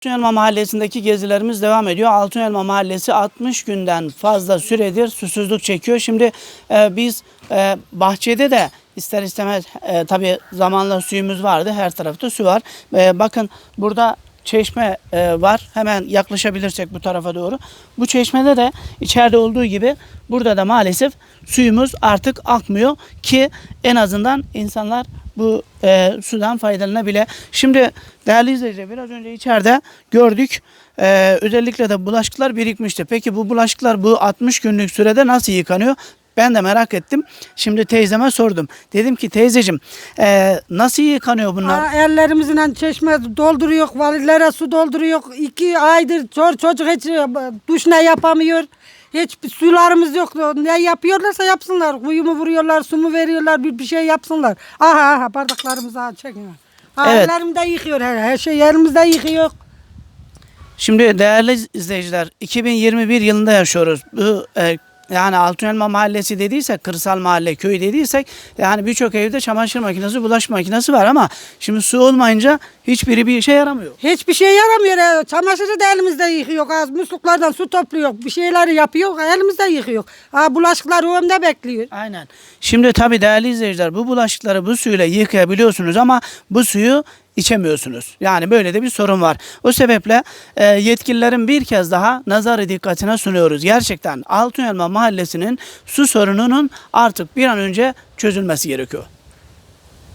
Altınelma Mahallesi'ndeki gezilerimiz devam ediyor. Altınelma Mahallesi 60 günden fazla süredir susuzluk çekiyor. Şimdi e, biz e, bahçede de ister istemez e, tabii zamanla suyumuz vardı. Her tarafta su var. E, bakın burada çeşme e, var. Hemen yaklaşabilirsek bu tarafa doğru. Bu çeşmede de içeride olduğu gibi burada da maalesef suyumuz artık akmıyor ki en azından insanlar bu e, sudan faydalanabilir. Şimdi değerli izleyiciler biraz önce içeride gördük. E, özellikle de bulaşıklar birikmişti. Peki bu bulaşıklar bu 60 günlük sürede nasıl yıkanıyor? Ben de merak ettim. Şimdi teyzeme sordum. Dedim ki teyzeciğim e, nasıl yıkanıyor bunlar? Ha, ellerimizle çeşme dolduruyor, valilere su dolduruyor. İki aydır çor çocuk hiç e, duş ne yapamıyor. Hiç sularımız yok. Ne yapıyorlarsa yapsınlar. Kuyu mu vuruyorlar, su mu veriyorlar, bir, bir şey yapsınlar. Aha aha bardaklarımızı aha, çekin. Ha, Evet. Ellerimde yıkıyor her, her şey elimizde yıkıyor. Şimdi değerli izleyiciler 2021 yılında yaşıyoruz. Bu e, yani Altınelma Mahallesi dediysek, kırsal mahalle, köy dediysek yani birçok evde çamaşır makinesi, bulaşık makinesi var ama şimdi su olmayınca hiçbiri bir işe yaramıyor. Hiçbir şey yaramıyor. Çamaşırı da elimizde yıkıyor. Az musluklardan su topluyor. Bir şeyleri yapıyor. Elimizde yıkıyor. Ha, bulaşıklar önümde bekliyor. Aynen. Şimdi tabii değerli izleyiciler bu bulaşıkları bu suyla yıkayabiliyorsunuz ama bu suyu içemiyorsunuz. Yani böyle de bir sorun var. O sebeple e, yetkililerin bir kez daha nazarı dikkatine sunuyoruz. Gerçekten Altınelma Mahallesi'nin su sorununun artık bir an önce çözülmesi gerekiyor.